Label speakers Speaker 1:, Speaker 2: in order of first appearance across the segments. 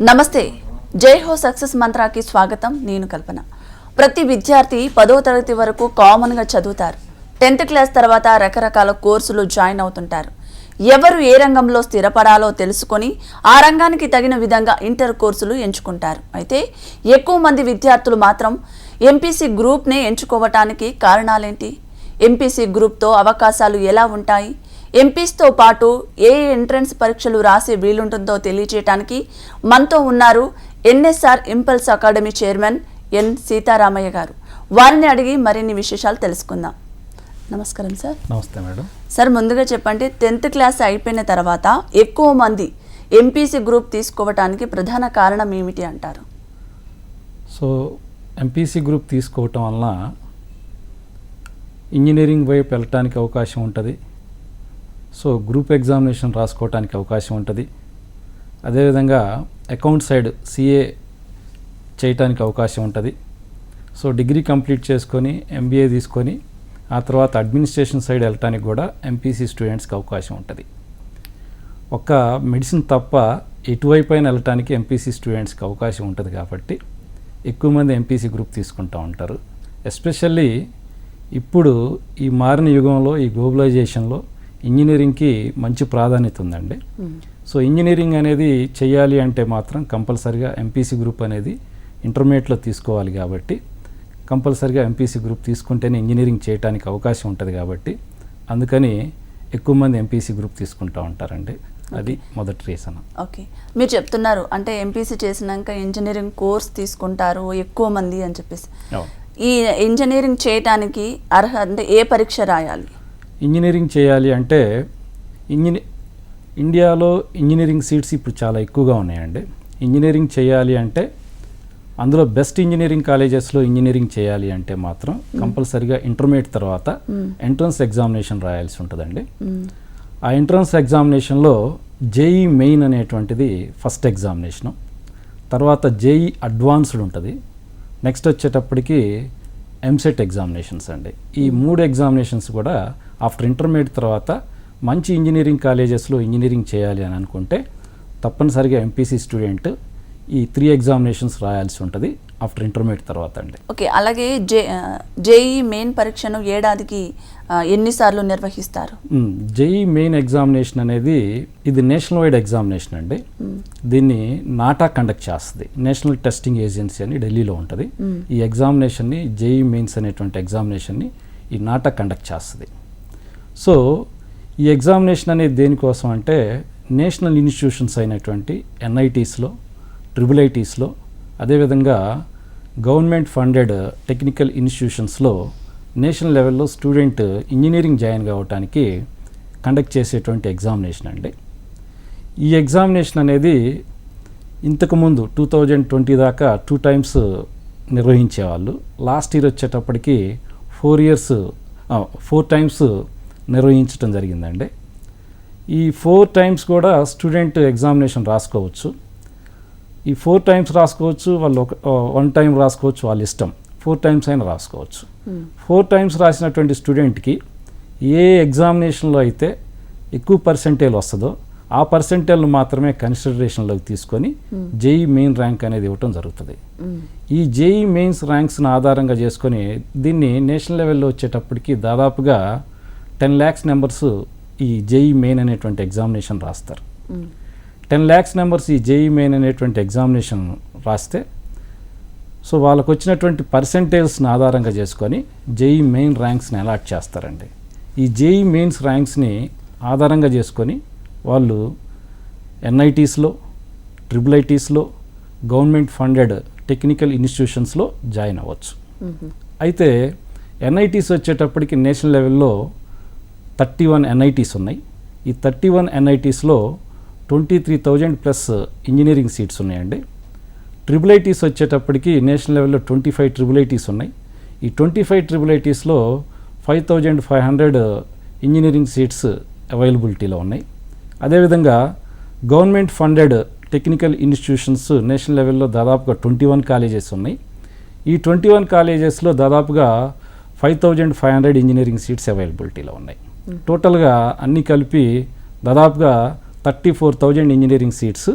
Speaker 1: నమస్తే. జై హో సక్సెస్ మంత్రాకి స్వాగతం. నేను కల్పన. ప్రతి విద్యార్థి పదో తరగతి వరకు కామన్గా చదువుతారు. టెన్త్ క్లాస్ తర్వాత రకరకాల కోర్సులు జాయిన్ అవుతుంటారు. ఎవరు ఏ రంగంలో స్థిరపడాలో తెలుసుకొని ఆ రంగానికి తగిన విధంగా ఇంటర్ కోర్సులు ఎంచుకుంటారు. అయితే ఎక్కువ మంది విద్యార్థులు మాత్రం ఎంపీసీ గ్రూప్నే ఎంచుకోవటానికి కారణాలేంటి? ఎంపీసీ గ్రూప్తో అవకాశాలు ఎలా ఉంటాయి? ఎంపీస్తో పాటు ఏ ఎంట్రన్స్ పరీక్షలు రాసే వీలుంటుందో తెలియజేయడానికి మనతో ఉన్నారు NSR impulse academy chairman N Sitaramaiah గారు. వారిని అడిగి మరిన్ని విశేషాలు తెలుసుకుందాం. నమస్కారం సార్.
Speaker 2: నమస్తే మేడం.
Speaker 1: సార్ ముందుగా చెప్పండి టెన్త్ క్లాస్ అయిపోయిన తర్వాత ఎక్కువ మంది ఎంపీసీ గ్రూప్ తీసుకోవటానికి ప్రధాన కారణం ఏమిటి అంటారు?
Speaker 2: సో ఎంపీసీ గ్రూప్ తీసుకోవటం వలన ఇంజనీరింగ్ వైపు వెళ్ళటానికి అవకాశం ఉంటుంది. సో గ్రూప్ ఎగ్జామినేషన్ రాసుకోవటానికి అవకాశం ఉంటుంది. అదేవిధంగా అకౌంట్ సైడ్ సిఏ చేయటానికి అవకాశం ఉంటుంది. సో డిగ్రీ కంప్లీట్ చేసుకొని ఎంబీఏ తీసుకొని ఆ తర్వాత అడ్మినిస్ట్రేషన్ సైడ్ వెళ్ళటానికి కూడా ఎంపీసీ స్టూడెంట్స్కి అవకాశం ఉంటుంది. ఒక్క మెడిసిన్ తప్ప ఎటువైపు వెళ్ళటానికి ఎంపీసీ స్టూడెంట్స్కి అవకాశం ఉంటుంది కాబట్టి ఎక్కువ మంది ఎంపీసీ గ్రూప్ తీసుకుంటూ ఉంటారు. ఎస్పెషల్లీ ఇప్పుడు ఈ మారిన యుగంలో ఈ గ్లోబలైజేషన్లో ఇంజనీరింగ్కి మంచి ప్రాధాన్యత ఉందండి. సో ఇంజనీరింగ్ అనేది చేయాలి అంటే మాత్రం కంపల్సరిగా ఎంపీసీ గ్రూప్ అనేది ఇంటర్మీడియట్లో తీసుకోవాలి కాబట్టి కంపల్సరిగా ఎంపీసీ గ్రూప్ తీసుకుంటేనే ఇంజనీరింగ్ చేయడానికి అవకాశం ఉంటుంది కాబట్టి అందుకని ఎక్కువ మంది ఎంపీసీ గ్రూప్ తీసుకుంటూ ఉంటారండి. అది మొదటి రీజన్.
Speaker 1: ఓకే. మీరు చెప్తున్నారు అంటే ఎంపీసీ చేసినాక ఇంజనీరింగ్ కోర్స్ తీసుకుంటారు ఎక్కువ మంది అని చెప్పేసి. ఈ ఇంజనీరింగ్ చేయటానికి అర్హ అంటే ఏ పరీక్ష రాయాలి?
Speaker 2: ఇంజనీరింగ్ చేయాలి అంటే ఇంజనీ ఇండియాలో ఇంజనీరింగ్ సీట్స్ ఇప్పుడు చాలా ఎక్కువగా ఉన్నాయండి. ఇంజనీరింగ్ చేయాలి అంటే అందులో బెస్ట్ ఇంజనీరింగ్ కాలేజెస్లో ఇంజనీరింగ్ చేయాలి అంటే మాత్రం కంపల్సరిగా ఇంటర్మీడియట్ తర్వాత ఎంట్రన్స్ ఎగ్జామినేషన్ రాయాల్సి ఉంటుందండి. ఆ ఎంట్రన్స్ ఎగ్జామినేషన్లో జేఈ మెయిన్ అనేటువంటిది ఫస్ట్ ఎగ్జామినేషను. తర్వాత జేఈ అడ్వాన్స్డ్ ఉంటుంది. నెక్స్ట్ వచ్చేటప్పటికి ఎంసెట్ ఎగ్జామినేషన్స్ అండి. ఈ మూడు ఎగ్జామినేషన్స్ కూడా ఆఫ్టర్ ఇంటర్మీడియట్ తర్వాత మంచి ఇంజనీరింగ్ కాలేజెస్లో ఇంజనీరింగ్ చేయాలి అని అనుకుంటే తప్పనిసరిగా ఎంపీసీ స్టూడెంట్ ఈ త్రీ ఎగ్జామినేషన్స్ రాయాల్సి ఉంటుంది ఆఫ్టర్ ఇంటర్మీడియట్ తర్వాత అండి.
Speaker 1: ఓకే అలాగే జే జేఈ మెయిన్ పరీక్షను ఏడాదికి ఎన్నిసార్లు నిర్వహిస్తారు?
Speaker 2: జేఈ మెయిన్ ఎగ్జామినేషన్ అనేది ఇది నేషనల్ వైడ్ ఎగ్జామినేషన్ అండి. దీన్ని నాటా కండక్ట్ చేస్తుంది. నేషనల్ టెస్టింగ్ ఏజెన్సీ అని ఢిల్లీలో ఉంటుంది. ఈ ఎగ్జామినేషన్ని జేఈ మెయిన్స్ అనేటువంటి ఎగ్జామినేషన్ని ఈ నాటా కండక్ట్ చేస్తుంది. సో ఈ ఎగ్జామినేషన్ అనేది దేనికోసం అంటే నేషనల్ ఇన్స్టిట్యూషన్స్ అయినటువంటి ఎన్ఐటీస్లో ట్రిపుల్ ఐటీస్లో అదేవిధంగా గవర్నమెంట్ ఫండెడ్ టెక్నికల్ ఇన్స్టిట్యూషన్స్లో నేషనల్ లెవెల్లో స్టూడెంట్ ఇంజనీరింగ్ జాయిన్ కావడానికి కండక్ట్ చేసేటువంటి ఎగ్జామినేషన్ అండి. ఈ ఎగ్జామినేషన్ అనేది ఇంతకుముందు టూ థౌజండ్ ట్వంటీ దాకా టూ టైమ్స్ నిర్వహించేవాళ్ళు. లాస్ట్ ఇయర్ వచ్చేటప్పటికి ఫోర్ ఇయర్స్ ఫోర్ టైమ్స్ నిర్వహించడం జరిగిందండి. ఈ ఫోర్ టైమ్స్ కూడా స్టూడెంట్ ఎగ్జామినేషన్ రాసుకోవచ్చు. ఈ ఫోర్ టైమ్స్ రాసుకోవచ్చు వాళ్ళు ఒక వన్ టైం రాసుకోవచ్చు వాళ్ళ ఇష్టం. ఫోర్ టైమ్స్ అయినా రాసుకోవచ్చు. ఫోర్ టైమ్స్ రాసినటువంటి స్టూడెంట్కి ఏ ఎగ్జామినేషన్లో అయితే ఎక్కువ పర్సెంటేజ్ వస్తుందో ఆ పర్సెంటేజ్ను మాత్రమే కన్సిడరేషన్లోకి తీసుకొని జేఈ మెయిన్ ర్యాంక్ అనేది ఇవ్వటం జరుగుతుంది. ఈ జేఈ మెయిన్స్ ర్యాంక్స్ని ఆధారంగా చేసుకొని దీన్ని నేషనల్ లెవెల్లో వచ్చేటప్పటికి దాదాపుగా టెన్ ల్యాక్స్ నెంబర్స్ ఈ జేఈ మెయిన్ అనేటువంటి ఎగ్జామినేషన్ రాస్తారు. టెన్ ల్యాక్స్ నెంబర్స్ ఈ జేఈ మెయిన్ అనేటువంటి ఎగ్జామినేషన్ రాస్తే సో వాళ్ళకు వచ్చినటువంటి పర్సంటేజ్ని ఆధారంగా చేసుకొని జేఈ మెయిన్ ర్యాంక్స్ని అలాట్ చేస్తారండి. ఈ జేఈ మెయిన్స్ ర్యాంక్స్ని ఆధారంగా చేసుకొని వాళ్ళు ఎన్ఐటీస్లో ట్రిపుల్ ఐటీస్లో గవర్నమెంట్ ఫండెడ్ టెక్నికల్ ఇన్స్టిట్యూషన్స్లో జాయిన్ అవ్వచ్చు. అయితే ఎన్ఐటీస్ వచ్చేటప్పటికి నేషనల్ లెవెల్లో థర్టీ వన్ ఎన్ఐటీస్ ఉన్నాయి. ఈ thirty one ఎన్ఐటీస్లో twenty three thousand plus engineering seats ఉన్నాయండి. ట్రిపుల్ ఐటీస్ వచ్చేటప్పటికి నేషనల్ లెవెల్లో ట్వంటీ ఫైవ్ ట్రిపుల్ ఐటీస్ ఉన్నాయి. ఈ twenty five triple ఐటీస్లో five thousand five hundred engineering seats అవైలబిలిటీలో ఉన్నాయి. అదేవిధంగా government funded technical institutions national లెవెల్లో దాదాపుగా ట్వంటీ వన్ కాలేజెస్ ఉన్నాయి. ఈ ట్వంటీ వన్ కాలేజెస్లో దాదాపుగా five thousand five hundred engineering seats అవైలబిలిటీలో ఉన్నాయి. టోటల్గా అన్ని కలిపి దాదాపుగా thirty four thousand engineering seats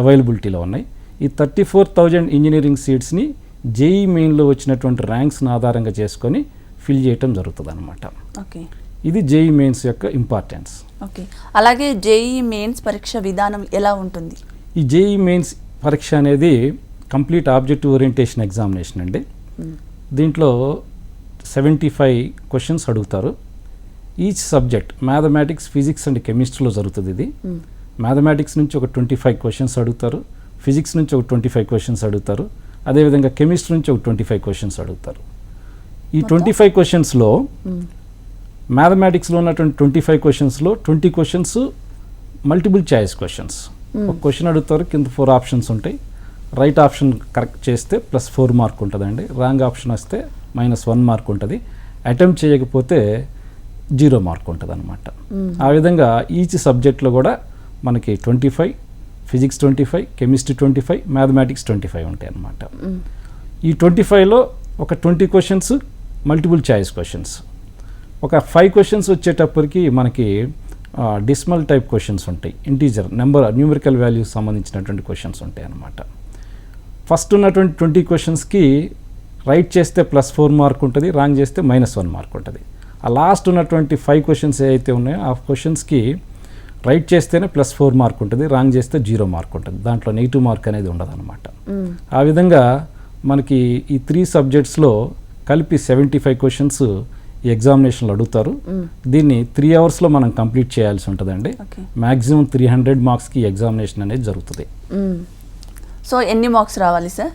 Speaker 2: అవైలబిలిటీలో ఉన్నాయి. ఈ థర్టీ ఫోర్ థౌజండ్ ఇంజనీరింగ్ సీట్స్ని జేఈ మెయిన్లో వచ్చినటువంటి ర్యాంక్స్ని ఆధారంగా చేసుకొని ఫిల్ చేయటం జరుగుతుంది అనమాట
Speaker 1: ఓకే.
Speaker 2: ఇది జేఈ మెయిన్స్ యొక్క ఇంపార్టెన్స్.
Speaker 1: ఓకే. అలాగే జేఈ మెయిన్స్ పరీక్ష విధానం ఎలా ఉంటుంది?
Speaker 2: ఈ జేఈ మెయిన్స్ పరీక్ష అనేది కంప్లీట్ ఆబ్జెక్టివ్ ఓరియంటేషన్ ఎగ్జామినేషన్ అండి. దీంట్లో సెవెంటీ ఫైవ్ క్వశ్చన్స్ అడుగుతారు. Each subject mathematics physics and కెమిస్ట్రీలో జరుగుతుంది ఇది. మ్యాథమెటిక్స్ నుంచి ఒక ట్వంటీ ఫైవ్ క్వశ్చన్స్ అడుగుతారు. ఫిజిక్స్ నుంచి ఒక ట్వంటీ ఫైవ్ క్వశ్చన్స్ అడుగుతారు. అదేవిధంగా కెమిస్ట్రీ నుంచి ఒక ట్వంటీ ఫైవ్ క్వశ్చన్స్ అడుగుతారు. ఈ ట్వంటీ ఫైవ్ క్వశ్చన్స్లో మ్యాథమెటిక్స్లో ఉన్నటువంటి twenty five క్వశ్చన్స్లో twenty questions multiple choice questions. ఒక క్వశ్చన్ అడుగుతారు కింద ఫోర్ ఆప్షన్స్ ఉంటాయి. రైట్ ఆప్షన్ కరెక్ట్ చేస్తే ప్లస్ ఫోర్ మార్క్ ఉంటుందండి. రాంగ్ ఆప్షన్ వస్తే మైనస్ వన్ మార్క్ ఉంటుంది. అటెంప్ట్ చేయకపోతే జీరో మార్క్ ఉంటుంది అనమాట ఆ విధంగా ఈచ్ సబ్జెక్ట్లో కూడా మనకి twenty five physics twenty five chemistry twenty five mathematics twenty five ఉంటాయి అనమాట ఈ ట్వంటీ ఫైవ్లో ఒక twenty questions multiple choice questions. ఒక ఫైవ్ క్వశ్చన్స్ వచ్చేటప్పటికి మనకి డిస్మల్ టైప్ క్వశ్చన్స్ ఉంటాయి. ఇంటీజర్ నెంబర్ న్యూమరికల్ వాల్యూస్ సంబంధించినటువంటి క్వశ్చన్స్ ఉంటాయి అన్నమాట ఫస్ట్ ఉన్నటువంటి ట్వంటీ క్వశ్చన్స్కి రైట్ చేస్తే ప్లస్ ఫోర్ మార్క్ ఉంటుంది రాంగ్ చేస్తే మైనస్ వన్ మార్క్ ఉంటుంది. ఆ లాస్ట్ ఉన్నటువంటి ఫైవ్ క్వశ్చన్స్ ఏవైతే ఉన్నాయో ఆ క్వశ్చన్స్కి రైట్ చేస్తేనే ప్లస్ ఫోర్ మార్క్ ఉంటుంది రాంగ్ చేస్తే జీరో మార్క్ ఉంటుంది. దాంట్లో నెగిటివ్ మార్క్ అనేది ఉండదు అనమాట ఆ విధంగా మనకి ఈ త్రీ సబ్జెక్ట్స్లో కలిపి సెవెంటీ ఫైవ్ క్వశ్చన్స్ ఈ ఎగ్జామినేషన్లో అడుగుతారు. దీన్ని త్రీ అవర్స్లో మనం కంప్లీట్ చేయాల్సి ఉంటుందండి. మ్యాక్సిమం త్రీ హండ్రెడ్ మార్క్స్కి ఎగ్జామినేషన్ అనేది జరుగుతుంది.
Speaker 1: సో ఎన్ని మార్క్స్ రావాలి సార్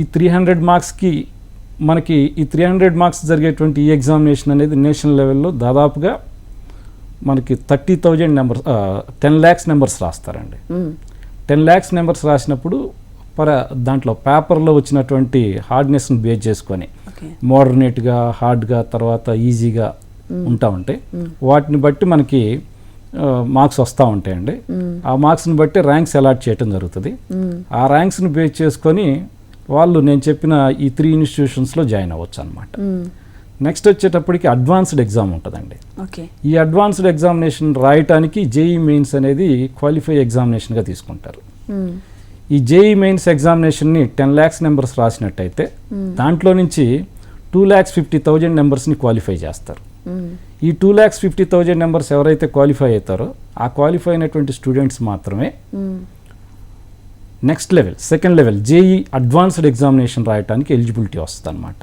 Speaker 2: ఈ త్రీ హండ్రెడ్ మార్క్స్కి మనకి ఈ త్రీ హండ్రెడ్ మార్క్స్ జరిగేటువంటి ఈ ఎగ్జామినేషన్ అనేది నేషనల్ లెవెల్లో దాదాపుగా మనకి thirty thousand numbers ten lakhs numbers రాస్తారండి. Ten lakhs numbers రాసినప్పుడు పర దాంట్లో పేపర్లో వచ్చినటువంటి హార్డ్నెస్ని బేస్ చేసుకొని మోడర్నేట్గా హార్డ్గా తర్వాత ఈజీగా ఉంటా ఉంటాయి. వాటిని బట్టి మనకి మార్క్స్ వస్తూ ఉంటాయండి. ఆ మార్క్స్ని బట్టి ర్యాంక్స్ అలాట్ చేయటం జరుగుతుంది. ఆ ర్యాంక్స్ని బేస్ చేసుకొని వాళ్ళు నేను చెప్పిన ఈ త్రీ ఇన్స్టిట్యూషన్స్లో జాయిన్ అవ్వచ్చు అనమాట నెక్స్ట్ వచ్చేటప్పటికి అడ్వాన్స్డ్ ఎగ్జామ్ ఉంటుందండి.
Speaker 1: ఓకే.
Speaker 2: ఈ అడ్వాన్స్డ్ ఎగ్జామినేషన్ రాయటానికి జేఈ మెయిన్స్ అనేది క్వాలిఫై ఎగ్జామినేషన్గా తీసుకుంటారు. ఈ జేఈ మెయిన్స్ ఎగ్జామినేషన్ని టెన్ ల్యాక్స్ నెంబర్స్ రాసినట్టయితే దాంట్లో నుంచి టూ ల్యాక్స్ ఫిఫ్టీ థౌజండ్ నెంబర్స్ని క్వాలిఫై చేస్తారు. ఈ two lakhs fifty thousand numbers ఎవరైతే క్వాలిఫై అవుతారో ఆ క్వాలిఫై అయినటువంటి స్టూడెంట్స్ మాత్రమే next level second level JEE advanced examination రాయటానికి ఎలిజిబిలిటీ వస్తుంది అనమాట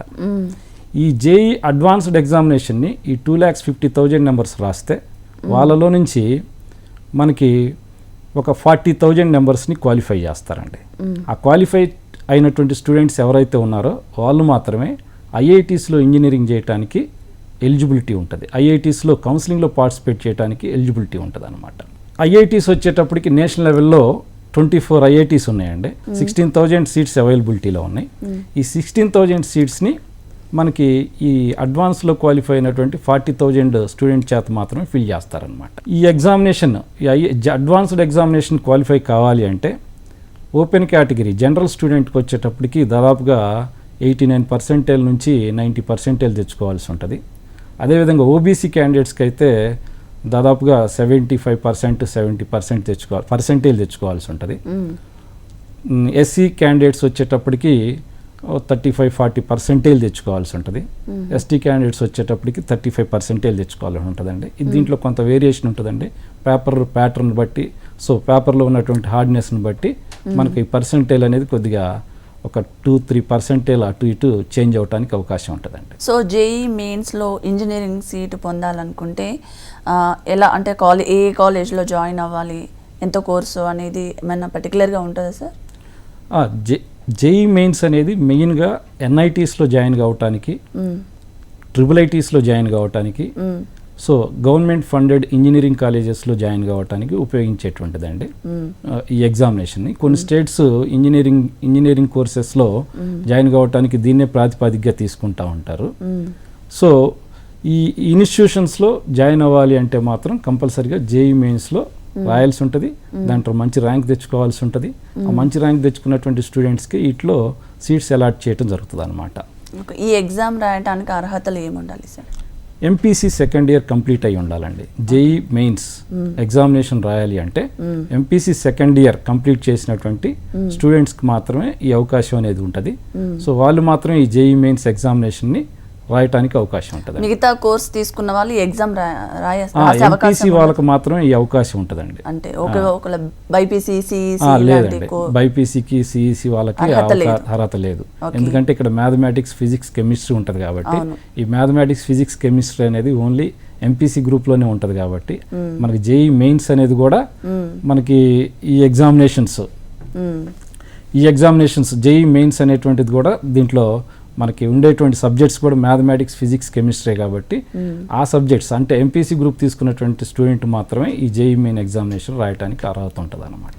Speaker 2: ఈ జేఈ అడ్వాన్స్డ్ ఎగ్జామినేషన్ని ఈ two lakhs fifty thousand numbers రాస్తే వాళ్ళలో నుంచి మనకి ఒక ఫార్టీ థౌజండ్ నెంబర్స్ని క్వాలిఫై చేస్తారండి. ఆ క్వాలిఫై అయినటువంటి స్టూడెంట్స్ ఎవరైతే ఉన్నారో వాళ్ళు మాత్రమే ఐఐటీస్లో ఇంజనీరింగ్ చేయడానికి ఎలిజిబిలిటీ ఉంటుంది. ఐఐటీస్లో కౌన్సిలింగ్లో పార్టిసిపేట్ చేయడానికి ఎలిజిబిలిటీ ఉంటుంది అనమాట ఐఐటీస్ వచ్చేటప్పటికి నేషనల్ లెవెల్లో ట్వంటీ ఫోర్ ఐఐటీస్ ఉన్నాయండి. సిక్స్టీన్ థౌజండ్ సీట్స్ అవైలబిలిటీలో ఉన్నాయి. ఈ సిక్స్టీన్ థౌజండ్ సీట్స్ని మనకి ఈ అడ్వాన్స్లో క్వాలిఫై అయినటువంటి ఫార్టీ థౌజండ్ స్టూడెంట్ చేత మాత్రమే ఫిల్ చేస్తారనమాట ఈ ఎగ్జామినేషన్ ఈ అడ్వాన్స్డ్ ఎగ్జామినేషన్ క్వాలిఫై కావాలి అంటే ఓపెన్ కేటగిరీ జనరల్ స్టూడెంట్కి వచ్చేటప్పటికి దాదాపుగా ఎయిటీ నైన్ పర్సెంటేజ్ నుంచి నైంటీ పర్సెంటేజ్ తెచ్చుకోవాల్సి ఉంటుంది. అదేవిధంగా ఓబీసీ క్యాండిడేట్స్కి అయితే దాదాపుగా seventy five percent seventy percent తెచ్చుకోవాలి పర్సెంటేజ్ తెచ్చుకోవాల్సి ఉంటుంది. ఎస్సీ క్యాండిడేట్స్ వచ్చేటప్పటికి థర్టీ ఫైవ్ ఫార్టీ పర్సెంటేజ్ తెచ్చుకోవాల్సి ఉంటుంది. ఎస్టీ క్యాండిడేట్స్ వచ్చేటప్పటికి థర్టీ ఫైవ్ పర్సెంటేజ్ తెచ్చుకోవాలని ఉంటుందండి. ఇది దీంట్లో కొంత వేరియేషన్ ఉంటుందండి. పేపర్ ప్యాటర్న్ బట్టి సో పేపర్లో ఉన్నటువంటి హార్డ్నెస్ని బట్టి మనకి ఈ పర్సెంటేజ్ అనేది కొద్దిగా ఒక టూ త్రీ పర్సెంటేజ్ అటు ఇటు చేంజ్ అవడానికి అవకాశం ఉంటుందండి
Speaker 1: సో జేఈ మెయిన్స్లో ఇంజనీరింగ్ సీట్ పొందాలనుకుంటే ఎలా అంటే కాలే ఏ కాలేజ్లో జాయిన్ అవ్వాలి ఎంత కోర్సు అనేది ఏమైనా పర్టికులర్గా ఉంటుందా సార్
Speaker 2: జే జేఈ మెయిన్స్ అనేది మెయిన్గా ఎన్ఐటీస్లో జాయిన్ కావటానికి. ట్రిపుల్ ఐటీస్లో జాయిన్ కావటానికి
Speaker 1: hmm.
Speaker 2: So government funded engineering కాలేజెస్లో జాయిన్ కావటానికి ఉపయోగించేటువంటిదండి. ఈ ఎగ్జామినేషన్ని. కొన్ని స్టేట్స్ ఇంజనీరింగ్ ఇంజనీరింగ్ కోర్సెస్లో జాయిన్ కావటానికి దీన్నే ప్రాతిపదికగా తీసుకుంటా ఉంటారు. సో ఈ ఇన్స్టిట్యూషన్స్లో జాయిన్ అవ్వాలి అంటే మాత్రం కంపల్సరీగా జేఈ మెయిన్స్లో రాయాల్సి ఉంటుంది. దాంట్లో మంచి ర్యాంక్ తెచ్చుకోవాల్సి ఉంటుంది. ఆ మంచి ర్యాంక్ తెచ్చుకున్నటువంటి స్టూడెంట్స్కి వీటిలో సీట్స్ అలాట్ చేయడం జరుగుతుంది అనమాట.
Speaker 1: ఈ ఎగ్జామ్ రాయడానికి అర్హతలు ఏమి ఉండాలి sir?
Speaker 2: MPC second year complete అయి ఉండాలండి. జేఈ మెయిన్స్ ఎగ్జామినేషన్ రాయాలి అంటే ఎంపీసీ సెకండ్ ఇయర్ కంప్లీట్ చేసినటువంటి స్టూడెంట్స్కి మాత్రమే ఈ అవకాశం అనేది ఉంటుంది. సో వాళ్ళు మాత్రం ఈ జేఈ మెయిన్స్ ఎగ్జామినేషన్ని రాయటానికి అవకాశం ఉంటుంది
Speaker 1: మిగతా కోర్స్ తీసుకున్న వాళ్ళు ఎగ్జామ్
Speaker 2: ఎంపీసీ వాళ్ళకి మాత్రమే ఈ అవకాశం ఉంటుందండి.
Speaker 1: అంటే
Speaker 2: లేదండి. బైపీసీకి సిఈసి వాళ్ళకి
Speaker 1: అర్హత లేదు.
Speaker 2: ఎందుకంటే ఇక్కడ మ్యాథమెటిక్స్ ఫిజిక్స్ కెమిస్ట్రీ ఉంటుంది కాబట్టి. ఈ మ్యాథమెటిక్స్ ఫిజిక్స్ కెమిస్ట్రీ అనేది ఓన్లీ ఎంపీసీ గ్రూప్లోనే ఉంటుంది కాబట్టి మనకి జేఈ మెయిన్స్ అనేది కూడా మనకి ఈ ఎగ్జామినేషన్స్. ఈ ఎగ్జామినేషన్స్ జేఈ మెయిన్స్ అనేటువంటిది కూడా దీంట్లో మనకి ఉండేటువంటి సబ్జెక్ట్స్ కూడా మ్యాథమెటిక్స్ ఫిజిక్స్ కెమిస్ట్రీ కాబట్టి ఆ సబ్జెక్ట్స్ అంటే ఎంపీసీ గ్రూప్ తీసుకున్నటువంటి స్టూడెంట్ మాత్రమే ఈ జేఈ మెయిన్ ఎగ్జామినేషన్ రాయడానికి అర్హత ఉంటుంది అనమాట